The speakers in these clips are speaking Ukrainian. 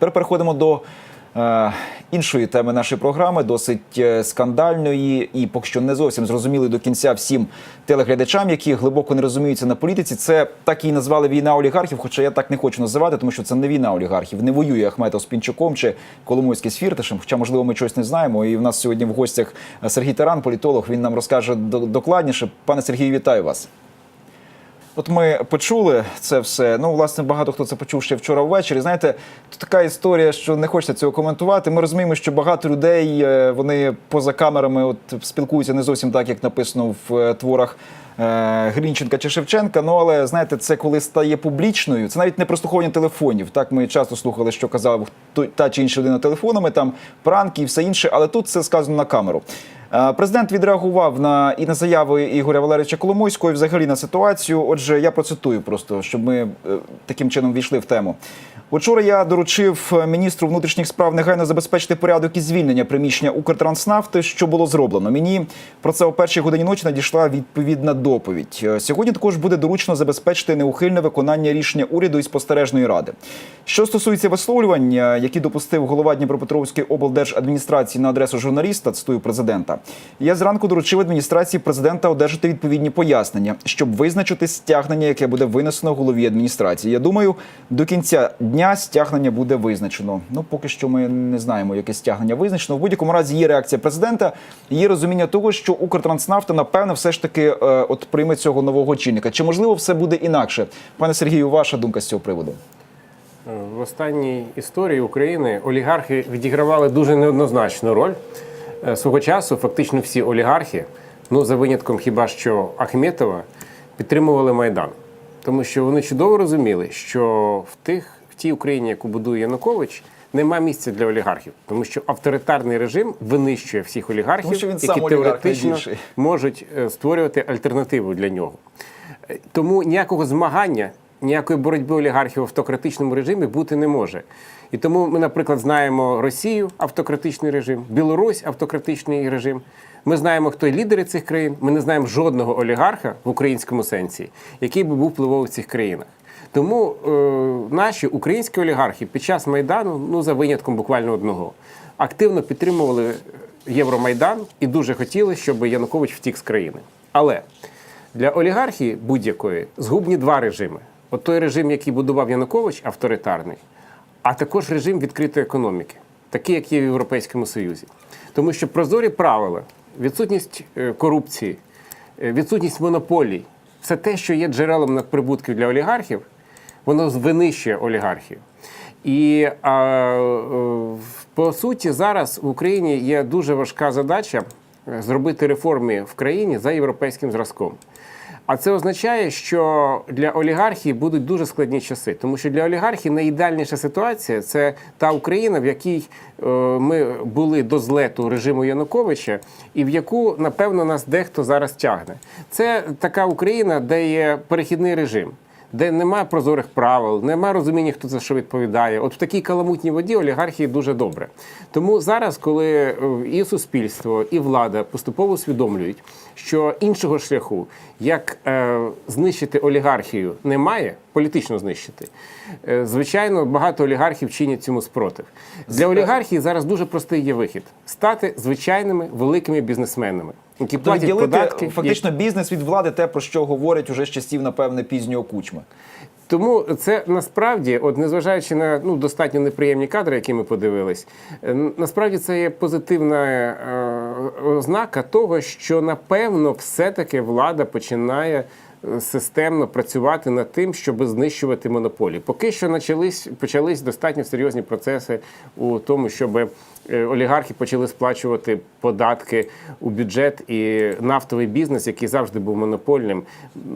Тепер переходимо до е, іншої теми нашої програми, досить е, скандальної і поки що не зовсім зрозумілої до кінця всім телеглядачам, які глибоко не розуміються на політиці. Це так і назвали війна олігархів, хоча я так не хочу називати, тому що це не війна олігархів. Не воює Ахметов з Пінчуком чи Коломойський з Фірташем. Хоча, можливо, ми чогось не знаємо. І в нас сьогодні в гостях Сергій Таран, політолог. Він нам розкаже до- докладніше. Пане Сергію, вітаю вас. От ми почули це все. Ну, власне, багато хто це почув ще вчора ввечері. Знаєте, тут така історія, що не хочеться цього коментувати. Ми розуміємо, що багато людей е, вони поза камерами от спілкуються не зовсім так, як написано в е, творах. е, Грінченка чи Шевченка, ну але знаєте, це коли стає публічною, це навіть не прослуховування телефонів. Так ми часто слухали, що казав та чи інша людина телефонами, там пранки і все інше, але тут це сказано на камеру. Е, Президент відреагував на і на заяви Ігоря Валерійовича Коломойського, і взагалі на ситуацію. Отже, я процитую просто, щоб ми е, таким чином війшли в тему. Вчора я доручив міністру внутрішніх справ негайно забезпечити порядок і звільнення приміщення Укртранснафти, що було зроблено. Мені про це о першій годині ночі надійшла відповідна доповідь. Е, Сьогодні також буде доручено забезпечити неухильне виконання рішення уряду і спостережної ради. Що стосується висловлювань, які допустив голова Дніпропетровської облдержадміністрації на адресу журналіста, цитую президента. Я зранку доручив адміністрації президента одержати відповідні пояснення, щоб визначити стягнення, яке буде винесено голові адміністрації. Я думаю, до кінця дня стягнення буде визначено. Ну поки що ми не знаємо, яке стягнення визначено. В будь-якому разі є реакція президента, є розуміння того, що Укртранснафта напевно все ж таки е, от прийме цього нового очільника. Чи можливо все буде інакше? Пане Сергію, ваша думка з цього приводу? В останній історії України олігархи відігравали дуже неоднозначну роль. Е, Свого часу фактично всі олігархи, ну за винятком хіба що Ахметова, підтримували Майдан. Тому що вони чудово розуміли, що в тих в тій Україні, яку будує Янукович, нема місця для олігархів, тому що авторитарний режим винищує всіх олігархів, Тому що він які теоретично можуть е, створювати альтернативу для нього. Е, Тому ніякого змагання, ніякої боротьби олігархів в автократичному режимі бути не може. І тому ми, наприклад, знаємо Росію автократичний режим, Білорусь автократичний режим. Ми знаємо, хто лідери цих країн. Ми не знаємо жодного олігарха в українському сенсі, який би був впливовий в цих країнах. Тому е, наші українські олігархи під час майдану, ну за винятком буквально одного, активно підтримували Євромайдан і дуже хотіли, щоб Янукович втік з країни. Але для олігархії будь-якої згубні два режими: от той режим, який будував Янукович, авторитарний, а також режим відкритої економіки, такий, як є в Європейському Союзі. Тому що прозорі правила, відсутність е, корупції, е, відсутність монополій, все те, що є джерелом надприбутків для олігархів, воно винищує олігархію. І а, по суті, зараз в Україні є дуже важка задача е, зробити реформи в країні за європейським зразком. А це означає, що для олігархії будуть дуже складні часи, тому що для олігархії найідеальніша ситуація це та Україна, в якій е, ми були до злету режиму Януковича, і в яку напевно нас дехто зараз тягне. Це така Україна, де є перехідний режим. Де немає прозорих правил, немає розуміння, хто за що відповідає. От в такій каламутній воді олігархії дуже добре. Тому зараз, коли е, і суспільство, і влада поступово усвідомлюють, що іншого шляху, як е, знищити олігархію, немає, політично знищити. Е, звичайно, багато олігархів чинять цьому спротив. Для олігархії зараз дуже простий є вихід: стати звичайними великими бізнесменами, які Тобто платять відділити податки. фактично бізнес від влади, те про що говорять уже з часів, напевне, пізнього кучми. Тому це насправді, от незважаючи на ну достатньо неприємні кадри, які ми подивились, е, насправді це є позитивна е, ознака того, що напевно все-таки влада починає. е, Системно працювати над тим, щоб знищувати монополії. Поки що почались, почались достатньо серйозні процеси у тому, щоб олігархи почали сплачувати податки у бюджет, і нафтовий бізнес, який завжди був монопольним,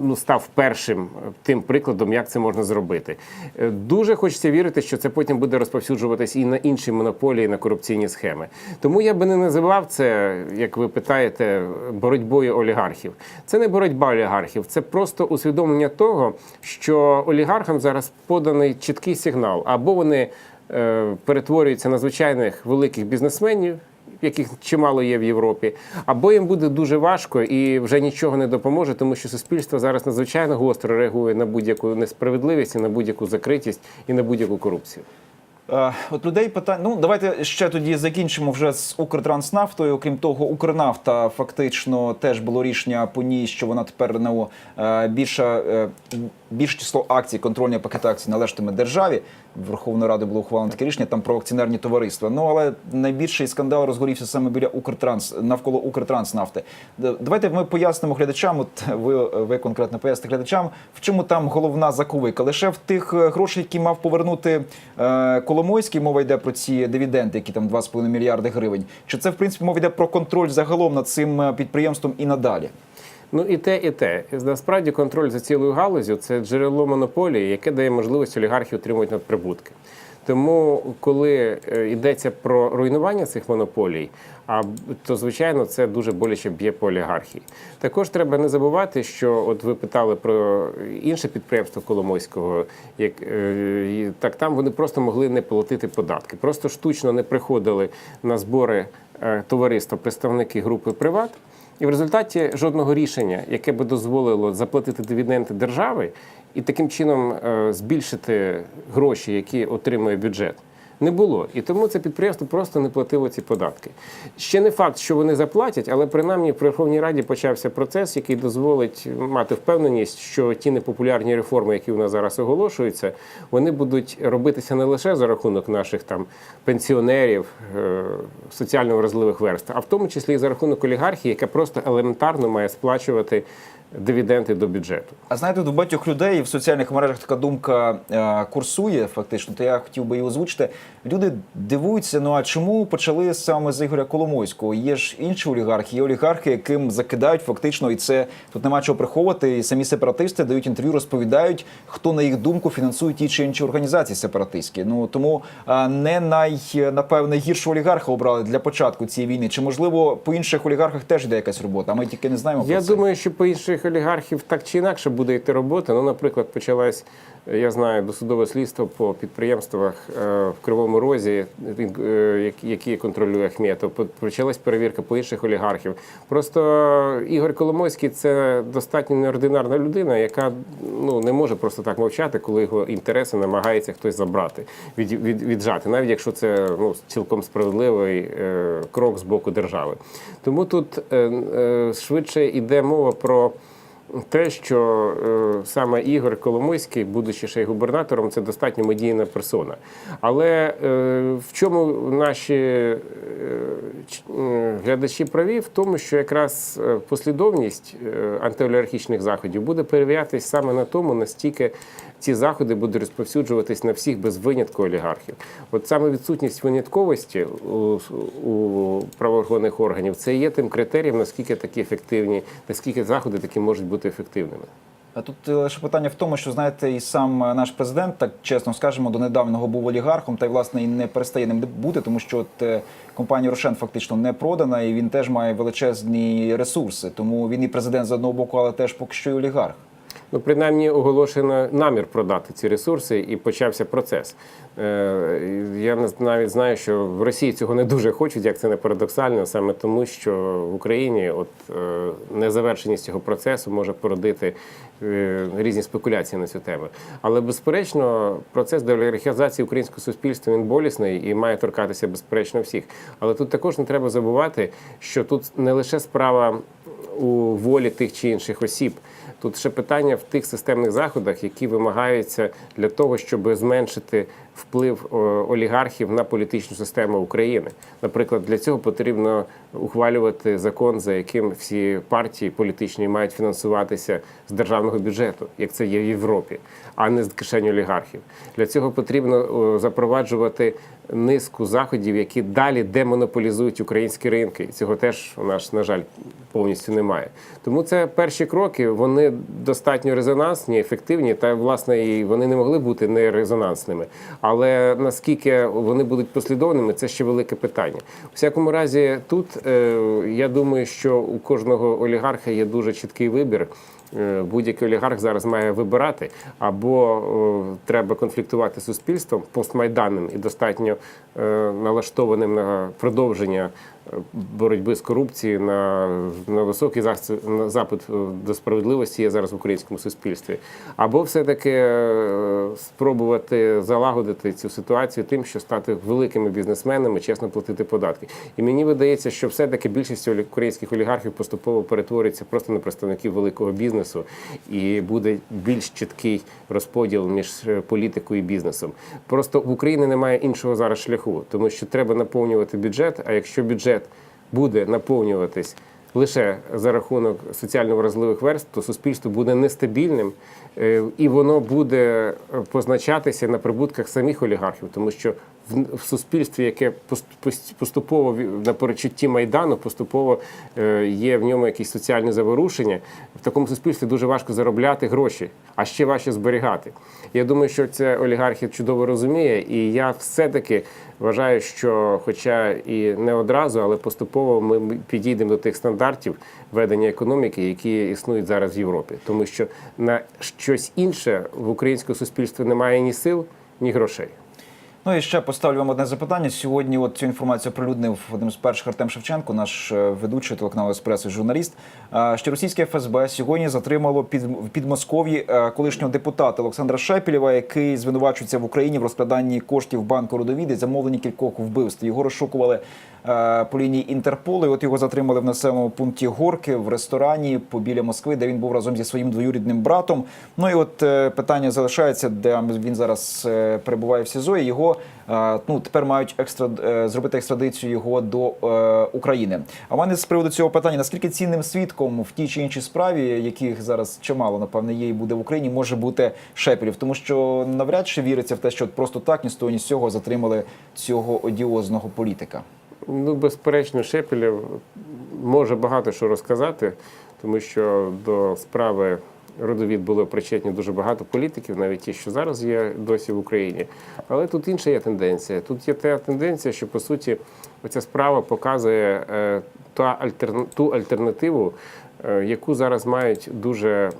ну став першим е, тим прикладом, як це можна зробити. Е, Дуже хочеться вірити, що це потім буде розповсюджуватись і на інші монополії, на корупційні схеми. Тому я би не називав це, як ви питаєте, боротьбою олігархів. Це не боротьба олігархів, це просто усвідомлення того, що олігархам зараз поданий чіткий сигнал, або вони е, перетворюються на звичайних великих бізнесменів. Яких чимало є в Європі, або їм буде дуже важко і вже нічого не допоможе, тому що суспільство зараз надзвичайно гостро реагує на будь-яку несправедливість, і на будь-яку закритість і на будь-яку корупцію. Е, От людей питань. Ну давайте ще тоді закінчимо вже з Укртранснафтою. Окрім того, Укрнафта фактично теж було рішення по ній, що вона тепер ну, е, більше, е, більше число акцій, контрольні пакети акцій належатиме державі. Верховної Ради було ухвалено таке рішення там про акціонерні товариства. Ну але найбільший скандал розгорівся саме біля Укртранс навколо Укртранснафти. Давайте ми пояснимо глядачам. От ви, ви конкретно поясните глядачам, в чому там головна заковика? Лише в тих е, грошей, які мав повернути е, Коломойський. Мова йде про ці дивіденди, які там 2,5 мільярди гривень. Чи це в принципі мова йде про контроль загалом над цим е, підприємством і надалі? Ну і те, і те. Насправді контроль за цілою галузю це джерело монополії, яке дає можливість олігархів отримувати надприбутки. Тому, коли е, йдеться про руйнування цих монополій, а то звичайно це дуже боляче б'є по олігархії. Також треба не забувати, що от ви питали про інше підприємство Коломойського, як е, так там вони просто могли не платити податки, просто штучно не приходили на збори е, товариства представники групи Приват. І в результаті жодного рішення, яке би дозволило заплатити дивіденди держави і таким чином е, збільшити гроші, які отримує бюджет, не було. І тому це підприємство просто не платило ці податки. Ще не факт, що вони заплатять, але принаймні в Верховній Раді почався процес, який дозволить мати впевненість, що ті непопулярні реформи, які у нас зараз оголошуються, вони будуть робитися не лише за рахунок наших там пенсіонерів, е, соціально вразливих верств, а в тому числі і за рахунок олігархії, яка просто елементарно має сплачувати дивіденди до бюджету. А знаєте, у багатьох людей в соціальних мережах така думка е, курсує фактично. То я хотів би її озвучити. Люди дивуються. Ну а чому почали саме з Ігоря Коломойського? Є ж інші олігархи, є олігархи, яким закидають фактично, і це тут нема чого приховувати. І самі сепаратисти дають інтерв'ю, розповідають, хто на їх думку фінансує ті чи інші організації сепаратистські. Ну тому е, не най напевне гіршого олігарха обрали для початку цієї війни. Чи можливо по інших олігархах теж йде якась робота? А ми тільки не знаємо. Я про це. думаю, що по інших олігархів так чи інакше буде йти робота. Ну, наприклад, почалась, е, я знаю, досудове слідство по підприємствах е, в Кривому Розі, е, які- контролює Ахметов. По- Почалась перевірка по інших олігархів. Просто Ігор Коломойський це достатньо неординарна людина, яка ну не може просто так мовчати, коли його інтереси намагається хтось забрати, від, від, віджати, навіть якщо це ну цілком справедливий крок з боку держави. Тому тут швидше йде мова про. Те, що е, саме Ігор Коломойський, будучи ще й губернатором, це достатньо медійна персона. Але е, в чому наші е, глядачі праві? В тому, що якраз е, послідовність е, антиолігархічних заходів буде перевірятись саме на тому, настільки ці заходи будуть розповсюджуватись на всіх без винятку олігархів. От саме відсутність винятковості у, у правоохоронних органів це є тим критерієм, наскільки такі ефективні, наскільки заходи такі можуть бути ефективними. А тут е, лише питання в тому, що знаєте, і сам е, наш президент, так чесно скажемо, до недавнього був олігархом, та й власне і не перестає ним бути, тому що от е, компанія Рошен фактично не продана, і він теж має величезні ресурси. Тому він і президент з одного боку, але теж поки що й олігарх. Ну, принаймні оголошено намір продати ці ресурси і почався процес. Е, Я навіть знаю, що в Росії цього не дуже хочуть, як це не парадоксально, саме тому, що в Україні от е, незавершеність цього процесу може породити е, різні спекуляції на цю тему. Але безперечно, процес деолігархізації українського суспільства він болісний і має торкатися безперечно всіх. Але тут також не треба забувати, що тут не лише справа у волі тих чи інших осіб. Тут ще питання в тих системних заходах, які вимагаються для того, щоб зменшити вплив олігархів на політичну систему України. Наприклад, для цього потрібно ухвалювати закон, за яким всі партії політичні мають фінансуватися з державного бюджету, як це є в Європі, а не з кишені олігархів. Для цього потрібно запроваджувати низку заходів, які далі демонополізують українські ринки. Цього теж у нас, на жаль, повністю немає. Тому це перші кроки. Вони достатньо резонансні, ефективні, та власне і вони не могли бути не резонансними. Але наскільки вони будуть послідовними, це ще велике питання. У всякому разі, тут е, я думаю, що у кожного олігарха є дуже чіткий вибір. Е, Будь-який олігарх зараз має вибирати або о, треба конфліктувати з суспільством постмайданним і достатньо е, налаштованим на продовження е, боротьби з корупцією на, на високий запит е, до справедливості є зараз в українському суспільстві, або все-таки е, спробувати залагодити цю ситуацію тим, що стати великими бізнесменами, чесно платити податки. І мені видається, що все-таки більшість українських олігархів поступово перетвориться просто на представників великого бізнесу, і буде більш чіткий розподіл між е, політикою і бізнесом. Просто в Україні немає іншого зараз шляху, тому що треба наповнювати бюджет. А якщо бюджет буде наповнюватись лише за рахунок соціально вразливих верств, то суспільство буде нестабільним е, і воно буде позначатися на прибутках самих олігархів, тому що в, суспільстві, яке пос- пос- поступово на перечутті майдану, поступово е, є в ньому якісь соціальні заворушення. В такому суспільстві дуже важко заробляти гроші, а ще важче зберігати. Я думаю, що це олігархія чудово розуміє, і я все-таки вважаю, що, хоча і не одразу, але поступово ми підійдемо до тих стандартів ведення економіки, які існують зараз в Європі, тому що на щось інше в українському суспільстві немає ні сил, ні грошей. Ну і ще поставлю вам одне запитання. Сьогодні от цю інформацію оприлюднив одним з перших Артем Шевченко, наш е, ведучий телеканалу Еспресо, і журналіст. Що російське ФСБ сьогодні затримало під в Підмосков'ї е, колишнього депутата Олександра Шепілєва, який звинувачується в Україні в розкраданні коштів банку родовід і замовленні кількох вбивств. Його розшукували е, по лінії Інтерполу. І от його затримали в населеному пункті Горки в ресторані побіля Москви, де він був разом зі своїм двоюрідним братом. Ну і от питання залишається, де він зараз перебуває в СІЗО. Його е, ну тепер мають екстра е, зробити екстрадицію його до е, України. А в мене з приводу цього питання: наскільки цінним свідком в тій чи іншій справі, яких зараз чимало напевне є і буде в Україні, може бути Шепелів, тому що навряд чи віриться в те, що просто так ні з того, ні з цього затримали цього одіозного політика. Ну, безперечно, Шепелєв може багато що розказати, тому що до справи родовід було причетні дуже багато політиків, навіть ті, що зараз є досі в Україні. Але тут інша є тенденція. Тут є та тенденція, що по суті оця справа показує е, та ту альтернативу, е, яку зараз мають дуже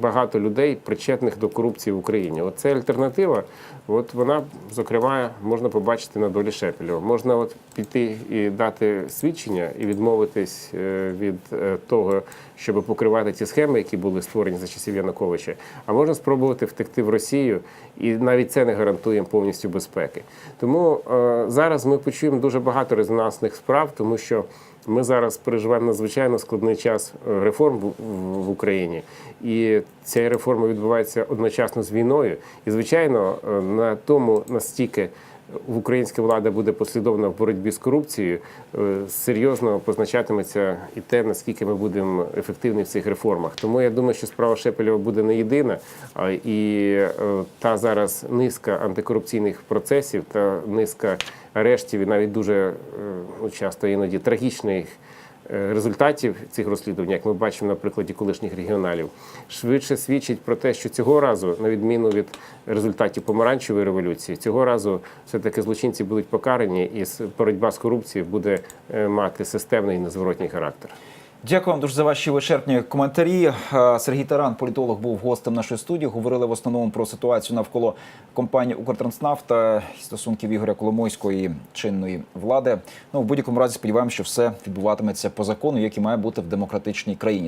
багато людей, причетних до корупції в Україні. Оце альтернатива. От вона, зокрема, можна побачити на долі Шепелєва. Можна от піти і дати свідчення і відмовитись е, від е, того, щоб покривати ті схеми, які були створені за часів Януковича. А можна спробувати втекти в Росію, і навіть це не гарантує повністю безпеки. Тому е, зараз ми почуємо дуже багато резонансних справ, тому що ми зараз переживаємо надзвичайно складний час е, реформ в, Україні, і ця реформа відбувається одночасно з війною. І звичайно, е, на тому настільки українська влада буде послідовна в боротьбі з корупцією, е, серйозно позначатиметься і те, наскільки ми будемо ефективні в цих реформах. Тому я думаю, що справа Шепелєва буде не єдина, і е, та зараз низка антикорупційних процесів та низка арештів, і навіть дуже е, ну, часто іноді трагічних результатів цих розслідувань, як ми бачимо на прикладі колишніх регіоналів, швидше свідчить про те, що цього разу, на відміну від результатів помаранчевої революції, цього разу все-таки злочинці будуть покарані, і боротьба з корупцією буде е, мати системний і незворотній характер. Дякую вам дуже за ваші вичерпні коментарі. Е, Сергій Таран, політолог, був гостем нашої студії. Говорили в основному про ситуацію навколо компанії Укртранснафта і стосунків Ігоря Коломойського і чинної влади. Ну в будь-якому разі сподіваємося, що все відбуватиметься по закону, як і має бути в демократичній країні.